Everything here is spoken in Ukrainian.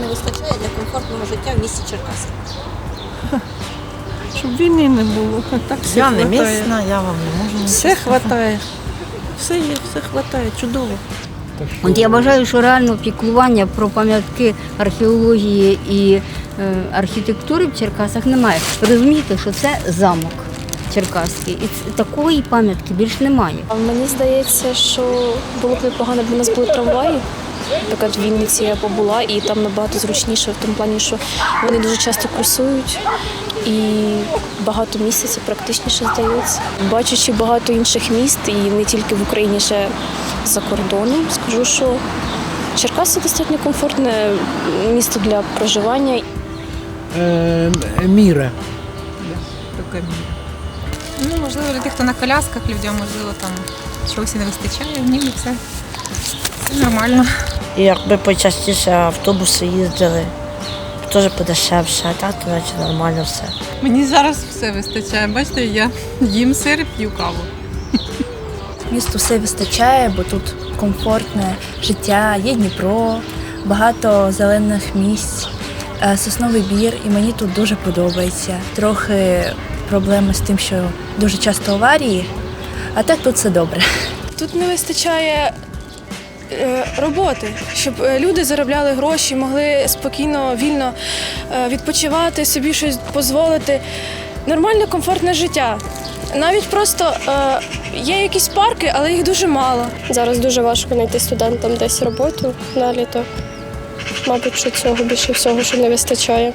не вистачає для комфортного життя в місті Черкаси? Щоб війни не було. А так все Я не хватає. місна, я вам не можу. Все хватає. Все є, все хватає, чудово. От я вважаю, що реально піклування про пам'ятки археології і е, архітектури в Черкасах немає. Розумієте, що це замок черкаський, і ц- такої пам'ятки більш немає. А Мені здається, що було б непогано, якби у нас були трамваї. Наприклад, в Вінниці я побула, і там набагато зручніше в тому плані, що вони дуже часто курсують і багато місця це практичніше здається. Бачачи багато інших міст, і не тільки в Україні, ще за кордоном, скажу, що Черкаси достатньо комфортне місто для проживання. Е, міра. Ну, можливо, для тих, хто на колясках, людям, можливо, там чогось не вистачає, ніби це, це нормально. І якби почастіше автобуси їздили, теж подешевше, а так, то наче нормально все. Мені зараз все вистачає. Бачите, я їм сир п'ю каву. Місту все вистачає, бо тут комфортне життя, є Дніпро, багато зелених місць, е, сосновий бір, і мені тут дуже подобається. Трохи проблеми з тим, що дуже часто аварії, а так тут все добре. Тут не вистачає роботи, щоб е, люди заробляли гроші, могли спокійно, вільно е, відпочивати, собі щось дозволити. Нормальне, комфортне життя. Навіть просто е, є якісь парки, але їх дуже мало. Зараз дуже важко знайти студентам десь роботу на літо. Мабуть, що цього більше всього, що не вистачає.